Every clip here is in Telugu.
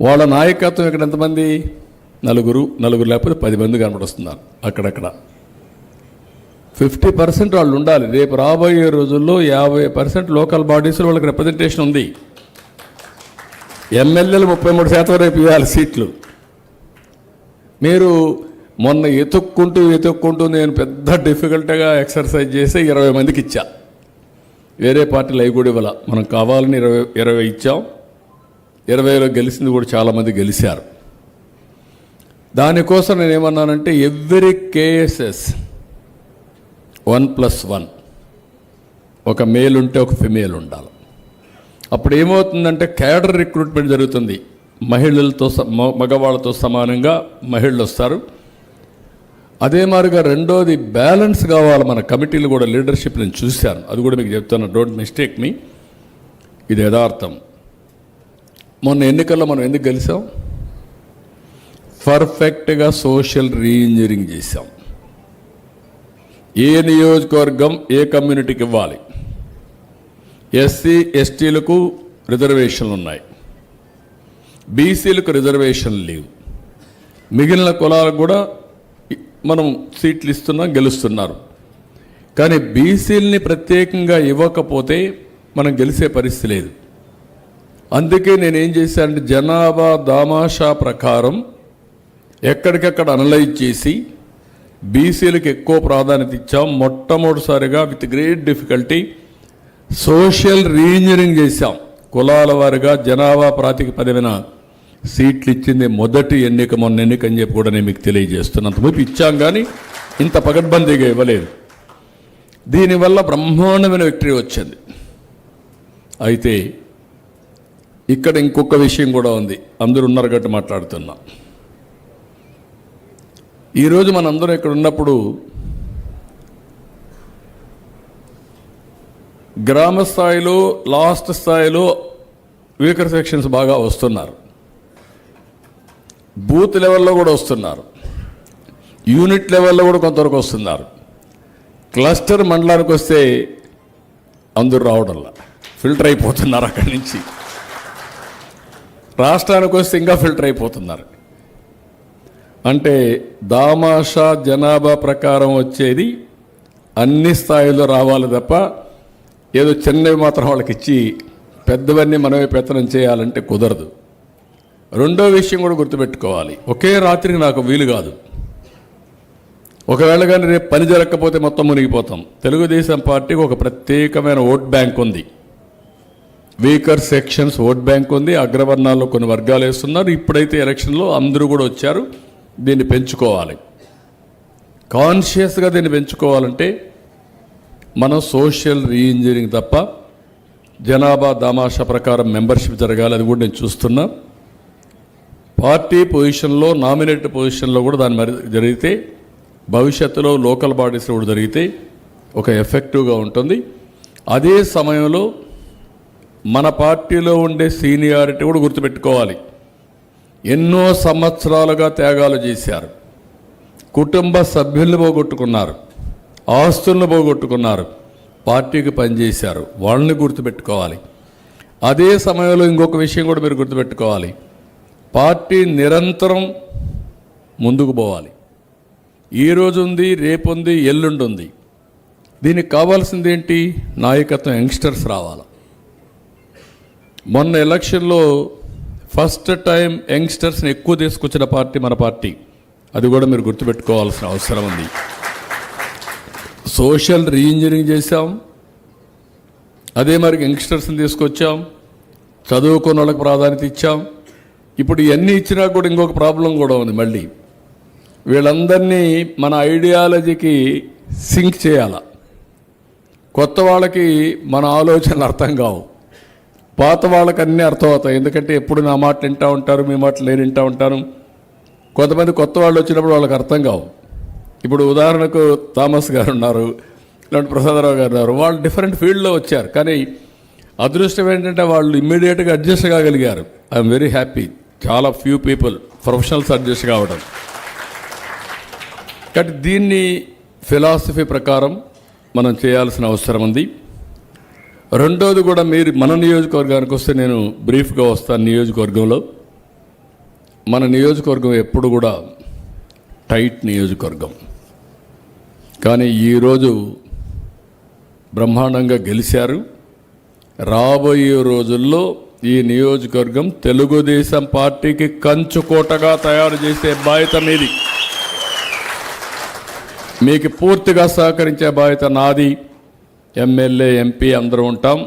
వాళ్ళ నాయకత్వం ఇక్కడ ఎంతమంది? నలుగురు నలుగురు లేకపోతే పది మంది కనబడుస్తున్నారు అక్కడక్కడ. ఫిఫ్టీ పర్సెంట్ వాళ్ళు ఉండాలి. రేపు రాబోయే రోజుల్లో యాభై పర్సెంట్ లోకల్ బాడీస్లో వాళ్ళకి రిప్రజెంటేషన్ ఉంది. ఎమ్మెల్యేలు ముప్పై మూడు శాతం రేపు ఇవ్వాలి సీట్లు. మీరు మొన్న ఎతుక్కుంటూ ఎతుక్కుంటూ నేను పెద్ద డిఫికల్ట్గా ఎక్సర్సైజ్ చేసి ఇరవై మందికి ఇచ్చా. వేరే పార్టీలు అవి కూడా ఇవ్వాల? మనం కావాలని ఇరవై ఇరవై ఇచ్చాం. ఇరవైలో గెలిచింది కూడా చాలామంది గెలిచారు దానికోసం నేను ఏమన్నానంటే every KSS one plus one ఒక మేల్ ఉంటే ఒక ఫిమేల్ ఉండాలి. అప్పుడు ఏమవుతుందంటే క్యాడర్ రిక్రూట్మెంట్ జరుగుతుంది. మహిళలతో స- మ- మగవాళ్ళతో సమానంగా మహిళలు వస్తారు అదే మాదిరిగా రెండోది బ్యాలెన్స్ కావాలి మన కమిటీలు కూడా లీడర్షిప్ నేను చూశాను. అది కూడా మీకు చెప్తాను. Don't mistake me. ఇది యథార్థం. మొన్న ఎన్నికల్లో మనం ఎందుకు గెలిచాం? పర్ఫెక్ట్గా సోషల్ రీఇంజనీరింగ్ చేశాం. ఏ నియోజకవర్గం ఏ కమ్యూనిటీకి ఇవ్వాలి? ఎస్సీ ఎస్టీలకు రిజర్వేషన్లు ఉన్నాయి. బీసీలకు రిజర్వేషన్ లేవు. మిగిలిన కులాలకు కూడా మనం సీట్లు ఇస్తున్నాం గెలుస్తున్నారు. కానీ బీసీలని ప్రత్యేకంగా ఇవ్వకపోతే మనం గెలిచే పరిస్థితి లేదు. అందుకే నేను ఏం చేశానంటే జనాభా దామాషా ప్రకారం ఎక్కడికక్కడ అనలైజ్ చేసి బీసీలకు ఎక్కువ ప్రాధాన్యత ఇచ్చాం. మొట్టమొదటిసారిగా with great difficulty social reengineering చేశాం. కులాల వారిగా జనాభా ప్రాతిపదికన సీట్లు ఇచ్చింది మొదటి ఎన్నిక మొన్న ఎన్నిక అని చెప్పి కూడా నేను మీకు తెలియజేస్తున్నంత ముందు ఇచ్చాం కానీ ఇంత పగడ్బందీగా ఇవ్వలేదు. దీనివల్ల బ్రహ్మాండమైన విక్టరీ వచ్చింది. అయితే ఇక్కడ ఇంకొక విషయం కూడా ఉంది. అందరూ ఉన్నారు గట్టి మాట్లాడుతున్నా. ఈరోజు మనందరం ఇక్కడ ఉన్నప్పుడు గ్రామ స్థాయిలో లాస్ట్ స్థాయిలో వీకర్ సెక్షన్స్ బాగా వస్తున్నారు. బూత్ లెవెల్లో కూడా వస్తున్నారు. యూనిట్ లెవెల్లో కూడా కొంతవరకు వస్తున్నారు. క్లస్టర్ మండలానికి వస్తే అందరూ రావడంలా. ఫిల్టర్ అయిపోతున్నారు అక్కడి నుంచి. రాష్ట్రానికి వస్తే ఇంకా ఫిల్టర్ అయిపోతున్నారు. అంటే దామాషా జనాభా ప్రకారం వచ్చేది అన్ని స్థాయిలో రావాలి తప్ప ఏదో చిన్నవి మాత్రం వాళ్ళకి ఇచ్చి పెద్దవన్నీ మనమే పెత్తనం చేయాలంటే కుదరదు. రెండో విషయం కూడా గుర్తుపెట్టుకోవాలి. ఒకే రాత్రికి నాకు వీలు కాదు. ఒకవేళ కానీ రేపు పని జరగకపోతే మొత్తం మునిగిపోతాం. తెలుగుదేశం పార్టీకి ఒక ప్రత్యేకమైన ఓట్ బ్యాంక్ ఉంది. వీకర్ సెక్షన్స్ ఓట్ బ్యాంక్ ఉంది అగ్రవర్ణాల్లో కొన్ని వర్గాలు వేస్తున్నారు. ఇప్పుడైతే ఎలక్షన్లో అందరూ కూడా వచ్చారు దీన్ని పెంచుకోవాలి. కాన్షియస్గా దీన్ని పెంచుకోవాలంటే మనం సోషల్ రీఇంజనీరింగ్ తప్ప జనాభా దామాషా ప్రకారం మెంబర్షిప్ జరగాలి అది కూడా నేను చూస్తున్నా. పార్టీ పొజిషన్లో నామినేట్ పొజిషన్లో కూడా దాని మరి జరిగితే భవిష్యత్తులో లోకల్ బాడీస్లో కూడా జరిగితే ఒక ఎఫెక్టివ్గా ఉంటుంది. అదే సమయంలో మన పార్టీలో ఉండే సీనియారిటీ కూడా గుర్తుపెట్టుకోవాలి. ఎన్నో సంవత్సరాలుగా త్యాగాలు చేశారు. కుటుంబ సభ్యుల్ని పోగొట్టుకున్నారు. ఆస్తులను పోగొట్టుకున్నారు. పార్టీకి పనిచేశారు. వాళ్ళని గుర్తుపెట్టుకోవాలి. అదే సమయంలో ఇంకొక విషయం కూడా మీరు గుర్తుపెట్టుకోవాలి. పార్టీ నిరంతరం ముందుకు పోవాలి. ఈ రోజు ఉంది రేపు ఉంది ఎల్లుండి ఉంది దీనికి కావాల్సింది ఏంటి నాయకత్వం యంగ్స్టర్స్ రావాలి? మొన్న ఎలక్షన్లో ఫస్ట్ టైం యంగ్స్టర్స్ని ఎక్కువ తీసుకొచ్చిన పార్టీ మన పార్టీ. అది కూడా మీరు గుర్తుపెట్టుకోవాల్సిన అవసరం ఉంది. సోషల్ రీఇంజనీరింగ్ చేశాం. అదే మరి యంగ్స్టర్స్ని తీసుకొచ్చాం. చదువుకున్న వాళ్ళకి ప్రాధాన్యత ఇచ్చాం. ఇప్పుడు ఇవన్నీ ఇచ్చినా కూడా ఇంకొక ప్రాబ్లం కూడా ఉంది మళ్ళీ. వీళ్ళందరినీ మన ఐడియాలజీకి సింక్ చేయాల? కొత్త వాళ్ళకి మన ఆలోచనలు అర్థం కావు. పాత వాళ్ళకి అన్నీ అర్థమవుతాయి. ఎందుకంటే ఎప్పుడు నా మాటలు వింటూ ఉంటారు మీ మాటలు నేను వింటూ ఉంటాను. కొంతమంది కొత్త వాళ్ళు వచ్చినప్పుడు వాళ్ళకి అర్థం కావు. ఇప్పుడు ఉదాహరణకు థామస్ గారు ఉన్నారు ఇలాంటి ప్రసాదరావు గారు ఉన్నారు. వాళ్ళు డిఫరెంట్ ఫీల్డ్లో వచ్చారు. కానీ అదృష్టం ఏంటంటే వాళ్ళు ఇమ్మీడియట్గా అడ్జస్ట్ కాగలిగారు. I'm very happy. చాలా ఫ్యూ పీపుల్ ప్రొఫెషనల్స్ అడ్జస్ట్ కావడం. కాబట్టి దీన్ని ఫిలాసఫీ ప్రకారం మనం చేయాల్సిన అవసరం ఉంది. రెండోది కూడా మీరు మన నియోజకవర్గానికి వస్తే నేను బ్రీఫ్గా వస్తాను నియోజకవర్గంలో. మన నియోజకవర్గం ఎప్పుడు కూడా టైట్ నియోజకవర్గం. కానీ ఈరోజు బ్రహ్మాండంగా గెలిచారు. రాబోయే రోజుల్లో ఈ నియోజకవర్గం తెలుగుదేశం పార్టీకి కంచుకోటగా తయారు చేసే బాధ్యత మీది. మీకు పూర్తిగా సహకరించే బాధ్యత నాది. ఎమ్మెల్యే ఎంపీ అందరూ ఉంటాం.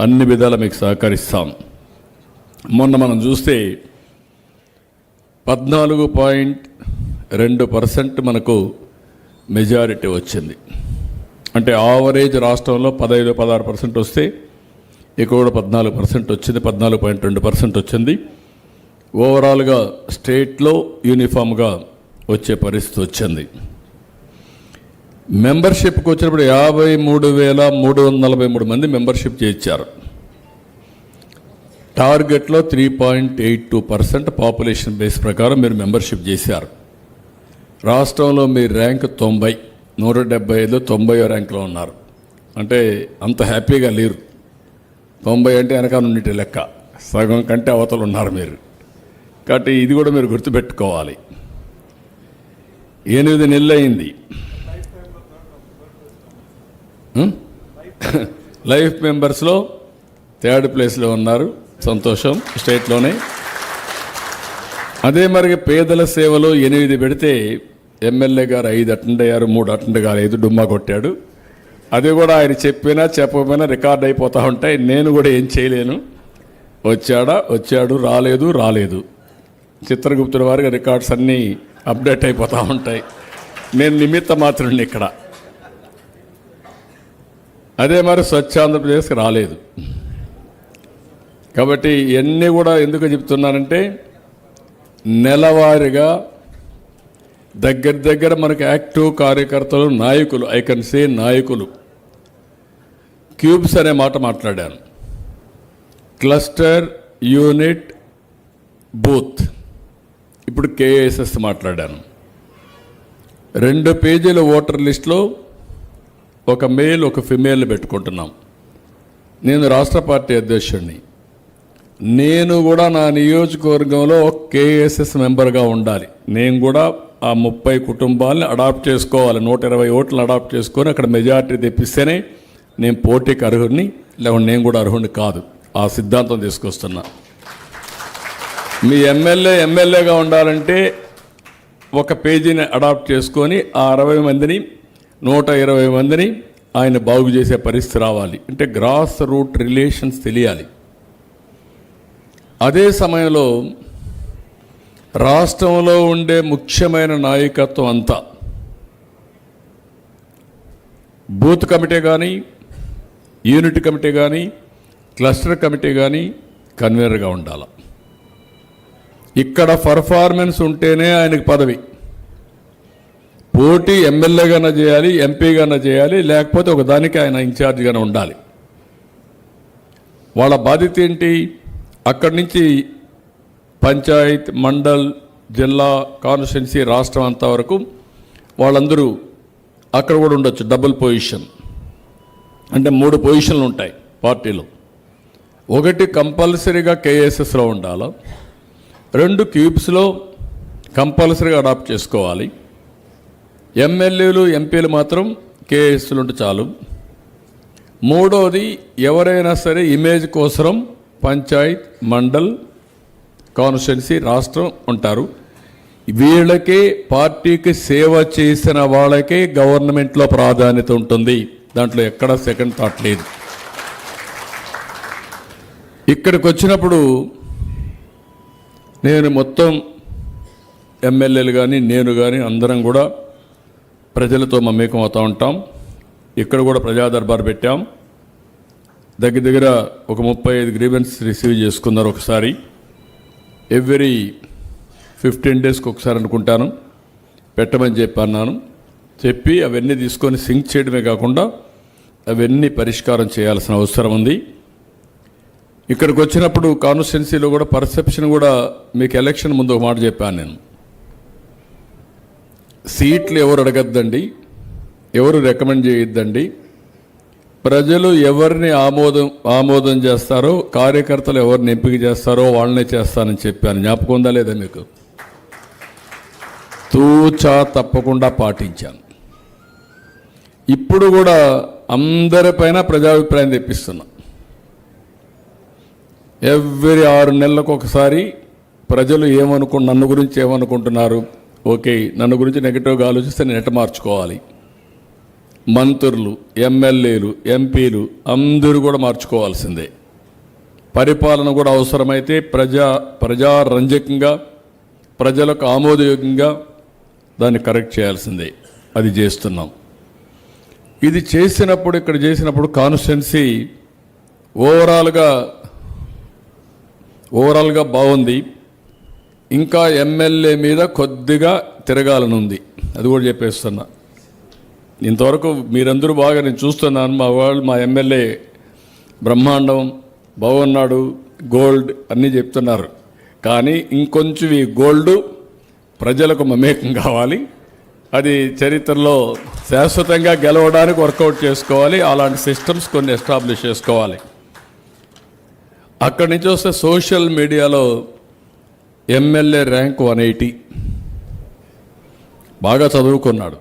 అన్ని విధాలు మీకు సహకరిస్తాం. మొన్న మనం చూస్తే పద్నాలుగు పాయింట్ రెండు పర్సెంట్ మనకు మెజారిటీ వచ్చింది. అంటే ఆవరేజ్ రాష్ట్రంలో పదహైదు పదహారు పర్సెంట్ వస్తే ఇక్కడ కూడా పద్నాలుగు పర్సెంట్ వచ్చింది పద్నాలుగు పాయింట్ రెండు పర్సెంట్ వచ్చింది. ఓవరాల్గా స్టేట్లో యూనిఫామ్గా వచ్చే పరిస్థితి వచ్చింది. మెంబర్షిప్కి వచ్చినప్పుడు యాభై మూడు వేల మూడు వందల నలభై మూడు మంది మెంబర్షిప్ చేయించారు. టార్గెట్లో three point eight two percent population base ప్రకారం మీరు మెంబర్షిప్ చేశారు. రాష్ట్రంలో మీ ర్యాంక్ తొంభై నూట డెబ్బై ఐదు తొంభై ర్యాంక్లో ఉన్నారు. అంటే అంత హ్యాపీగా లేరు. తొంభై అంటే వెనక నుండి లెక్క. సగం కంటే అవతలు ఉన్నారు మీరు. కాబట్టి ఇది కూడా మీరు గుర్తుపెట్టుకోవాలి. ఎనిమిది నెలలు అయింది లైఫ్ మెంబర్స్లో థర్డ్ ప్లేస్లో ఉన్నారు. సంతోషం. స్టేట్లోనే అదే మరి పేదల సేవలో ఎనిమిది పెడితే ఎమ్మెల్యే గారు ఐదు అటెండ్ అయ్యారు మూడు అటెండ్ కాలేదు డుమ్మా కొట్టాడు. అది కూడా ఆయన చెప్పినా చెప్పకపోయినా రికార్డ్ అయిపోతూ ఉంటాయి. నేను కూడా ఏం చేయలేను. వచ్చాడా? వచ్చాడు. రాలేదు. రాలేదు. చిత్రగుప్తుడి వారికి రికార్డ్స్ అన్నీ అప్డేట్ అయిపోతూ ఉంటాయి. నేను నిమిత్త మాత్రం ఇక్కడ. అదే మరి స్వచ్ఛ ఆంధ్రప్రదేశ్కి రాలేదు. కాబట్టి ఇవన్నీ కూడా ఎందుకు చెప్తున్నానంటే నెలవారీగా దగ్గర దగ్గర మనకు యాక్టివ్ కార్యకర్తలు నాయకులు ఐ కెన్ సే నాయకులు క్యూబ్స్ అనే మాట మాట్లాడాను. Cluster unit booth. ఇప్పుడు కేఎస్ఎస్ మాట్లాడాను. రెండు పేజీల ఓటర్ లిస్టులో ఒక మేల్ ఒక ఫిమేల్ పెట్టుకుంటున్నాం. నేను రాష్ట్ర పార్టీ అధ్యక్షుడిని నేను కూడా నా నియోజకవర్గంలో కేఎస్ఎస్ మెంబర్గా ఉండాలి. నేను కూడా ఆ ముప్పై కుటుంబాలని అడాప్ట్ చేసుకోవాలి. నూట ఇరవై ఓట్లు అడాప్ట్ చేసుకొని అక్కడ మెజారిటీ తెప్పిస్తేనే నేను పోటీకి అర్హుడిని లేకుంటే నేను కూడా అర్హుడిని కాదు. ఆ సిద్ధాంతం తీసుకొస్తున్నా. మీ ఎమ్మెల్యే ఎమ్మెల్యేగా ఉండాలంటే ఒక పేజీని అడాప్ట్ చేసుకొని ఆ అరవై మందిని నూట ఇరవై మందిని ఆయన బాగు చేసే పరిస్థితి రావాలి. అంటే గ్రాస్ రూట్ రిలేషన్స్ తెలియాలి. అదే సమయంలో రాష్ట్రంలో ఉండే ముఖ్యమైన నాయకత్వం అంతా బూత్ కమిటీ కానీ యూనిట్ కమిటీ కానీ క్లస్టర్ కమిటీ కానీ కన్వీనర్గా ఉండాలి. ఇక్కడ పర్ఫార్మెన్స్ ఉంటేనే ఆయనకి పదవి. పోటీ ఎమ్మెల్యేగానే చేయాలి ఎంపీగానే చేయాలి లేకపోతే ఒక దానికి ఆయన ఇన్ఛార్జిగానే ఉండాలి. వాళ్ళ బాధ్యత ఏంటి? అక్కడి నుంచి పంచాయత్ మండల్ జిల్లా కాన్స్టిట్యున్సీ రాష్ట్రం అంతా వరకు వాళ్ళందరూ అక్కడ కూడా ఉండొచ్చు డబుల్ పొజిషన్. అంటే మూడు పొజిషన్లు ఉంటాయి పార్టీలో. ఒకటి కంపల్సరీగా కేఎస్ఎస్లో ఉండాలి? రెండు క్యూబ్స్లో కంపల్సరీగా అడాప్ట్ చేసుకోవాలి. ఎమ్మెల్యేలు ఎంపీలు మాత్రం కేఎస్లు ఉంటే చాలు. మూడోది ఎవరైనా సరే ఇమేజ్ కోసరం పంచాయత్ మండల్ కాన్స్టిట్యున్సీ రాష్ట్రం ఉంటారు. వీళ్ళకే పార్టీకి సేవ చేసిన వాళ్ళకే గవర్నమెంట్లో ప్రాధాన్యత ఉంటుంది. దాంట్లో ఎక్కడ సెకండ్ థాట్ లేదు. ఇక్కడికి వచ్చినప్పుడు నేను మొత్తం ఎమ్మెల్యేలు కానీ నేను కానీ అందరం కూడా ప్రజలతో మమేకం అవుతూ ఉంటాం. ఇక్కడ కూడా ప్రజా దర్బార్ పెట్టాం. దగ్గర దగ్గర ఒక ముప్పై ఐదు గ్రీవెన్స్ రిసీవ్ చేసుకున్నారు ఒకసారి. ఎవ్రీ ఫిఫ్టీన్ డేస్కి ఒకసారి అనుకుంటాను. పెట్టమని చెప్పన్నాను చెప్పి అవన్నీ తీసుకొని సింక్ చేయడమే కాకుండా అవన్నీ పరిష్కారం చేయాల్సిన అవసరం ఉంది. ఇక్కడికి వచ్చినప్పుడు కాన్స్టిట్యున్సీలో కూడా పర్సెప్షన్ కూడా మీకు ఎలక్షన్ ముందు ఒక మాట చెప్పాను నేను. సీట్లు ఎవరు అడగద్దండి? ఎవరు రికమెండ్ చేయొద్దండి? ప్రజలు ఎవరిని ఆమోదం ఆమోదం చేస్తారో కార్యకర్తలు ఎవరిని ఎంపిక చేస్తారో వాళ్ళనే చేస్తానని చెప్పాను. జ్ఞాపకం ఉందా లేదా మీకు? తూచా తప్పకుండా పాటించాను. ఇప్పుడు కూడా అందరిపైన ప్రజాభిప్రాయం తెప్పిస్తున్నా. ఎవ్రీ ఆరు నెలలకు ఒకసారి ప్రజలు ఏమనుకు నన్ను గురించి ఏమనుకుంటున్నారు? ఓకే నన్ను గురించి నెగిటివ్గా ఆలోచిస్తే నేను ఎట్ట మార్చుకోవాలి? మంత్రులు ఎమ్మెల్యేలు ఎంపీలు అందరూ కూడా మార్చుకోవాల్సిందే. పరిపాలన కూడా అవసరమైతే ప్రజా ప్రజారంజకంగా ప్రజలకు ఆమోదయోగ్యంగా దాన్ని కరెక్ట్ చేయాల్సిందే. అది చేస్తున్నాం. ఇది చేసినప్పుడు ఇక్కడ చేసినప్పుడు కాన్స్టిట్యున్సీ ఓవరాల్గా ఓవరాల్గా బాగుంది. ఇంకా ఎమ్మెల్యే మీద కొద్దిగా తిరగాలని ఉంది అది కూడా చెప్పేస్తున్నా. ఇంతవరకు మీరందరూ బాగా నేను చూస్తున్నాను. మా వాళ్ళు మా ఎమ్మెల్యే బ్రహ్మాండం బాగున్నాడు గోల్డ్ అన్నీ చెప్తున్నారు. కానీ ఇంకొంచెం ఈ గోల్డ్ ప్రజలకు మమేకం కావాలి. అది చరిత్రలో శాశ్వతంగా గెలవడానికి వర్కౌట్ చేసుకోవాలి. అలాంటి సిస్టమ్స్ కొన్ని ఎస్టాబ్లిష్ చేసుకోవాలి. అక్కడి నుంచి వస్తే సోషల్ మీడియాలో ఎమ్మెల్యే ర్యాంక్ వన్ ఎయిటీ బాగా చదువుకున్నాడు.